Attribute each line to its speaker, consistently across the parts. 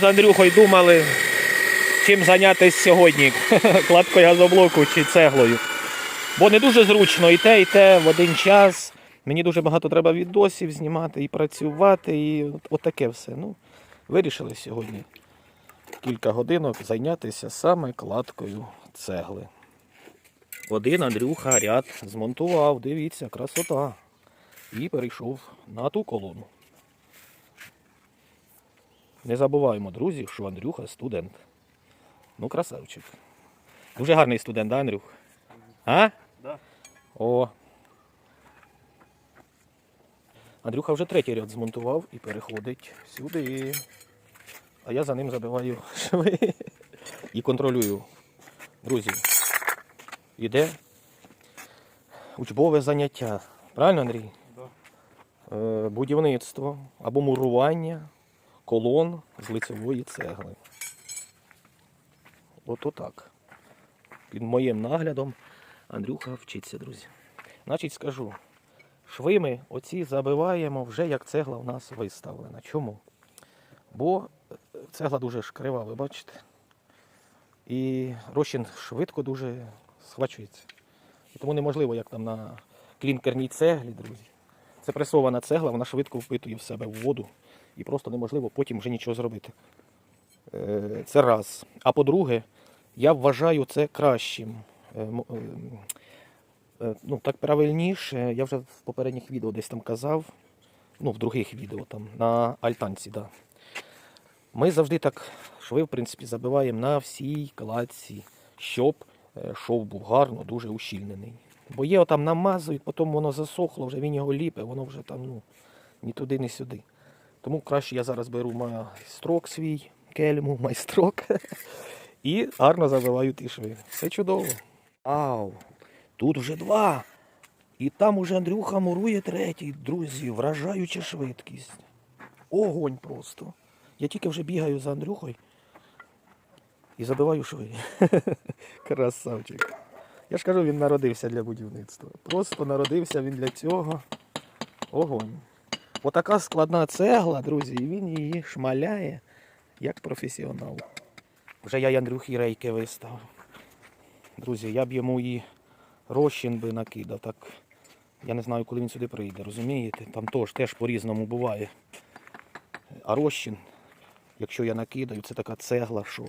Speaker 1: З Андрюхою думали, чим зайнятися сьогодні, кладкою газоблоку чи цеглою. Бо не дуже зручно і те, і те в один час. Мені дуже багато треба відосів знімати і працювати, і от, от все. Ну, вирішили сьогодні кілька годинок зайнятися саме кладкою цегли. Один Андрюха ряд змонтував, дивіться, красота. І перейшов на ту колону. Не забуваємо, друзі, що Андрюха студент. Ну, красавчик. Дуже гарний студент, да, Андрюх? А?
Speaker 2: Да.
Speaker 1: О. Андрюха вже третій ряд змонтував і переходить сюди. А я за ним забиваю шви і контролюю. Друзі, іде учбове заняття. Правильно, Андрій?
Speaker 2: Да.
Speaker 1: Е, будівництво або мурування колон з лицевої цегли. От отак. Під моїм наглядом Андрюха вчиться, друзі. Значить, скажу, шви ми оці забиваємо вже як цегла в нас виставлена. Чому? Бо е, цегла дуже ж крива, ви бачите. І розчин швидко дуже схвачується. І тому неможливо, як там на клінкерній цеглі, друзі. Це пресована цегла, вона швидко впитує в себе в воду і просто неможливо потім вже нічого зробити. Е, Це раз. А по-друге, я вважаю це кращим. Е, е, Ну, так правильніше, я вже в попередніх відео десь там казав, ну, в других відео там, на альтанці, да. Ми завжди так шви, в принципі, забиваємо на всій кладці, щоб шов був гарно, дуже ущільнений. Бо є отам намазують, потім воно засохло, вже він його ліпе, воно вже там ну, ні туди, ні сюди. Тому краще я зараз беру майстрок свій, кельму, майстрок. І гарно забиваю ті шви. Все чудово. Ау, тут вже два. І там уже Андрюха мурує третій, друзі, вражаюча швидкість. Огонь просто. Я тільки вже бігаю за Андрюхою і забиваю шви. Красавчик. Я ж кажу, він народився для будівництва. Просто народився він для цього. Огонь. Отака складна цегла, друзі, і він її шмаляє як професіонал. Вже я Андрюхі рейки виставив. Друзі, я б йому і розчин би накидав. Так я не знаю, коли він сюди прийде, розумієте? Там теж, теж по-різному буває. А розчин, якщо я накидаю, це така цегла, що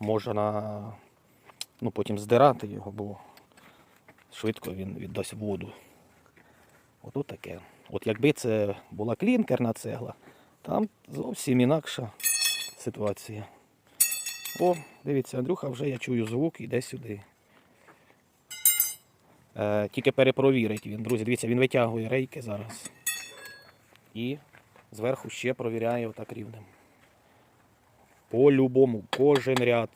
Speaker 1: можна ну, потім здирати його, бо швидко він віддасть воду. Ото таке. От якби це була клінкерна цегла, там зовсім інакша ситуація. О, дивіться, Андрюха вже я чую звук, іде сюди. Е, тільки перепровірить він, друзі. Дивіться, він витягує рейки зараз. І зверху ще провіряє отак рівнем. По-любому, кожен ряд.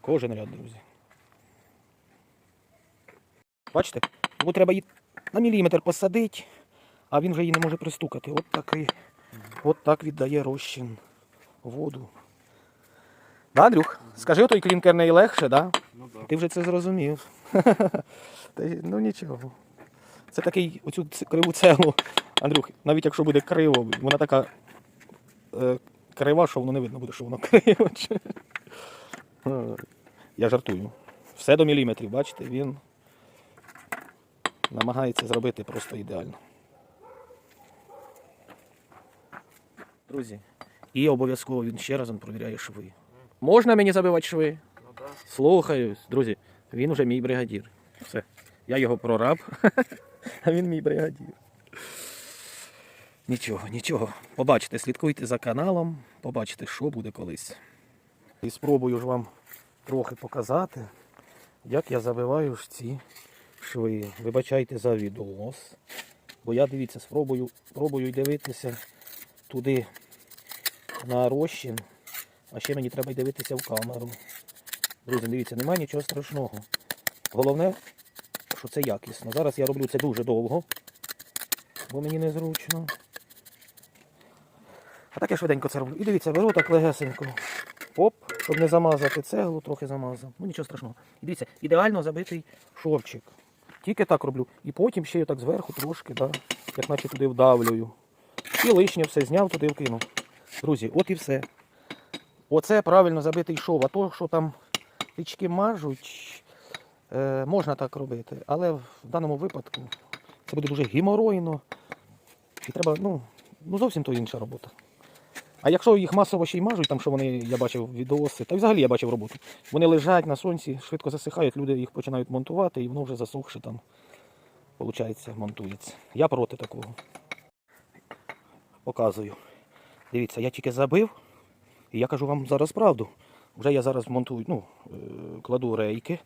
Speaker 1: Кожен ряд, друзі. Бачите? Йому треба її на міліметр посадити, а він вже її не може пристукати. От такий. От так віддає розчин воду. Да, Андрюх? Скажи, той клінкер найлегше, да?
Speaker 2: Ну да.
Speaker 1: Ти вже це зрозумів. Ну нічого. Це такий оцю криву цеглу. Андрюх, навіть якщо буде криво, вона така е, крива, що воно не видно буде, що воно криво. Е, Я жартую. Все до міліметрів, бачите, він намагається зробити просто ідеально. Друзі, і обов'язково він ще разом провіряє шви. Можна мені забивати шви?
Speaker 2: Ну да.
Speaker 1: Слухаюсь, друзі, він вже мій бригадір. Все. Я його прораб, а він мій бригадір. Нічого, нічого. Побачите, слідкуйте за каналом, побачите, що буде колись. І спробую ж вам трохи показати, як я забиваю ж ці шви. Вибачайте за відос. Бо я дивіться, спробую, пробую дивитися туди на розчин, а ще мені треба й дивитися в камеру. Друзі, дивіться, немає нічого страшного. Головне, що це якісно. Зараз я роблю це дуже довго, бо мені незручно. А так я швиденько це роблю. І дивіться, беру так легесенько. Оп, щоб не замазати цеглу, трохи замазав. Ну нічого страшного. І дивіться, ідеально забитий шовчик. Тільки так роблю. І потім ще так зверху трошки, да, як наче туди вдавлюю. І лишнє все зняв, туди вкинув. Друзі, от і все. Оце правильно забитий шов. А то, що там тички мажуть, е, можна так робити. Але в даному випадку це буде дуже геморойно. І треба, ну, ну зовсім то інша робота. А якщо їх масово ще й мажуть, там що вони, я бачив відоси, та взагалі я бачив роботу. Вони лежать на сонці, швидко засихають, люди їх починають монтувати, і воно вже засохше там, виходить, монтується. Я проти такого. Показую. Дивіться, я тільки забив, і я кажу вам зараз правду. Вже я зараз монтую, ну, е, кладу рейки.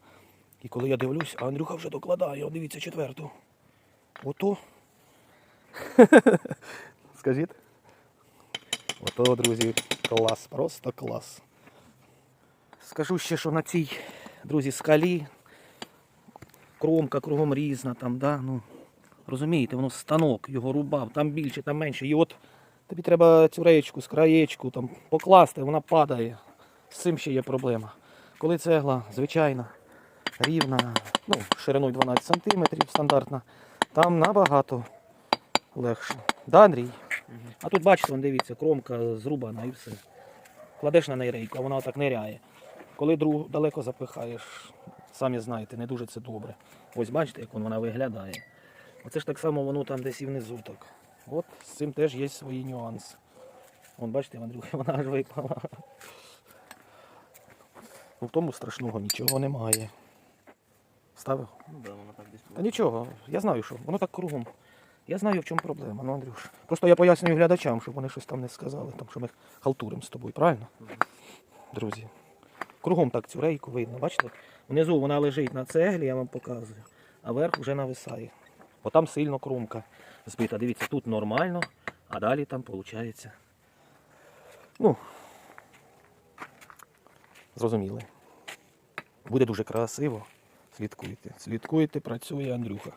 Speaker 1: І коли я дивлюсь, а Андрюха вже докладає, дивіться, четверту. Ото. Скажіть. Ото, друзі, клас, просто клас. Скажу ще, що на цій, друзі, скалі кромка кругом різна, там, да, ну, розумієте, воно станок його рубав, там більше, там менше. І от тобі треба цю реєчку з краєчку там, покласти, вона падає. З цим ще є проблема. Коли цегла звичайна, рівна, ну, шириною 12 см, стандартна, там набагато легше. Да, Андрій? А тут бачите, вон, дивіться, кромка зрубана і все. Кладеш на неї рейку, а вона отак ниряє. Коли друг далеко запихаєш, самі знаєте, не дуже це добре. Ось бачите, як вона виглядає. Оце ж так само воно там десь і внизу так. От з цим теж є свої нюанси. Вон бачите, Андрюха, вона аж випала. Ну, в тому страшного нічого немає. Ставив?
Speaker 2: Ну да, воно так десь
Speaker 1: Та нічого, я знаю, що воно так кругом. Я знаю, в чому проблема, ну, Андрюш. Просто я пояснюю глядачам, щоб вони щось там не сказали, там, що ми халтуримо з тобою, правильно? Друзі. Кругом так цю рейку видно, бачите? Внизу вона лежить на цеглі, я вам показую, а верх вже нависає. Бо там сильно кромка збита. Дивіться, тут нормально, а далі там виходить. Ну, зрозуміли. Буде дуже красиво. Слідкуйте. Слідкуйте, працює Андрюха.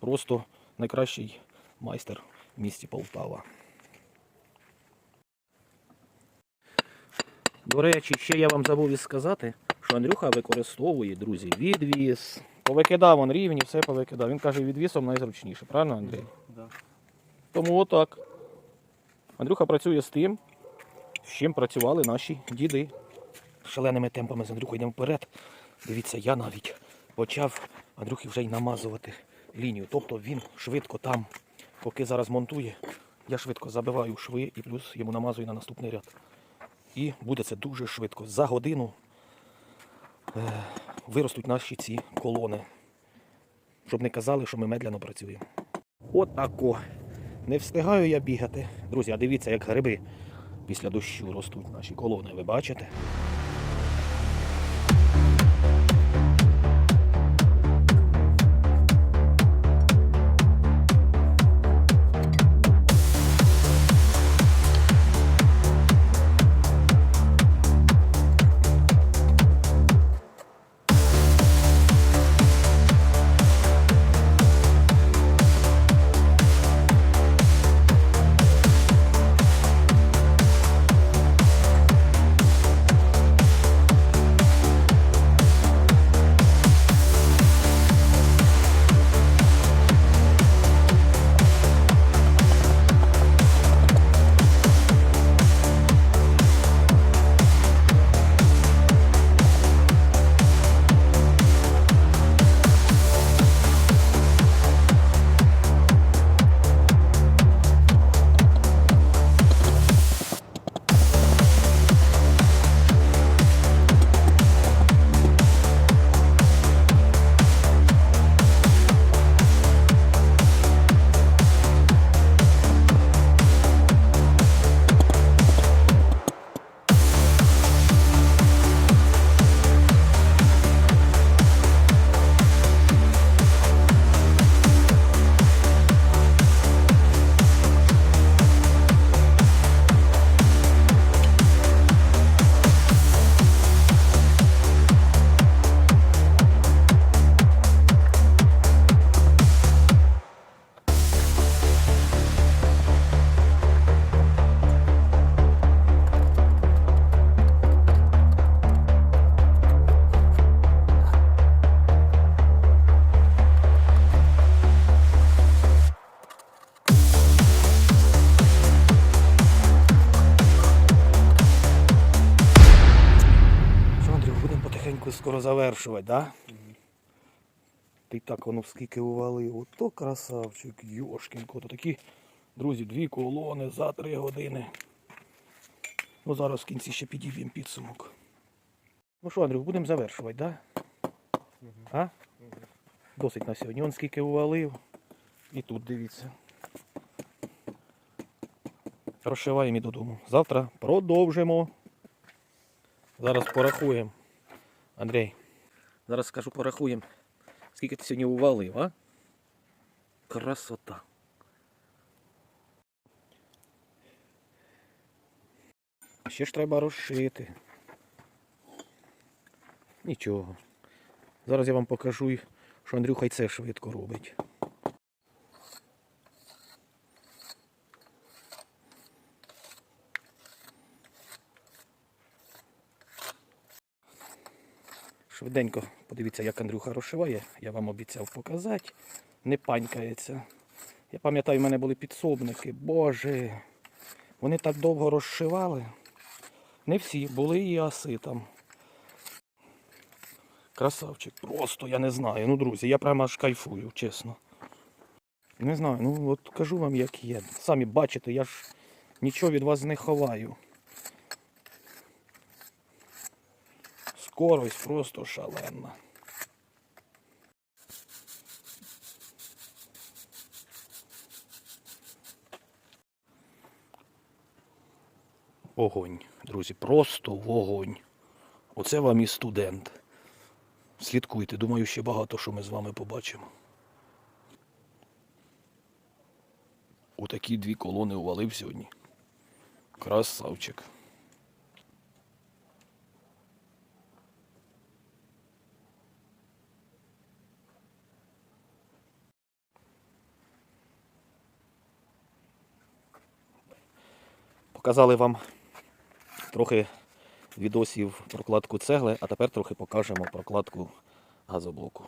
Speaker 1: Просто найкращий майстер в місті Полтава. До речі, ще я вам забув і сказати, що Андрюха використовує, друзі, відвіз. Повикидав он рівні, все повикидав. Він каже, відвісом найзручніше, правильно, Андрій?
Speaker 2: Да.
Speaker 1: Тому отак. Андрюха працює з тим, з чим працювали наші діди. Шаленими темпами з Андрюхою йдемо вперед. Дивіться, я навіть почав Андрюхі вже й намазувати лінію. Тобто він швидко там, поки зараз монтує, я швидко забиваю шви і плюс йому намазую на наступний ряд. І буде це дуже швидко. За годину е, виростуть наші ці колони. Щоб не казали, що ми медляно працюємо. Отако. Не встигаю я бігати. Друзі, а дивіться, як гриби після дощу ростуть наші колони. Ви бачите? Скоро завершувати, да? Ти так воно скільки увалив. Ото красавчик, йошкінко. То такі, друзі, дві колони за три години. Ну зараз в кінці ще підіб'ємо підсумок. Ну що, Андрюх, будемо завершувати, да? А? Досить на сьогодні. Он скільки увалив. І тут дивіться. Розшиваємо і додому. Завтра продовжимо. Зараз порахуємо. Андрій, зараз скажу, порахуємо. Скільки ти сьогодні увалив, а? Красота. Ще ж треба розшити. Нічого. Зараз я вам покажу, що Андрюха й це швидко робить. Швиденько подивіться, як Андрюха розшиває. Я вам обіцяв показати. Не панькається. Я пам'ятаю, в мене були підсобники. Боже. Вони так довго розшивали. Не всі, були і аси там. Красавчик, просто я не знаю. Ну, друзі, я прямо аж кайфую, чесно. Не знаю, ну от кажу вам, як є. Самі бачите, я ж нічого від вас не ховаю. Скорость просто шаленна. Огонь, друзі, просто вогонь. Оце вам і студент. Слідкуйте, думаю, ще багато що ми з вами побачимо. Отакі дві колони увалив сьогодні. Красавчик. Показали вам трохи відосів прокладку цегли, а тепер трохи покажемо прокладку газоблоку.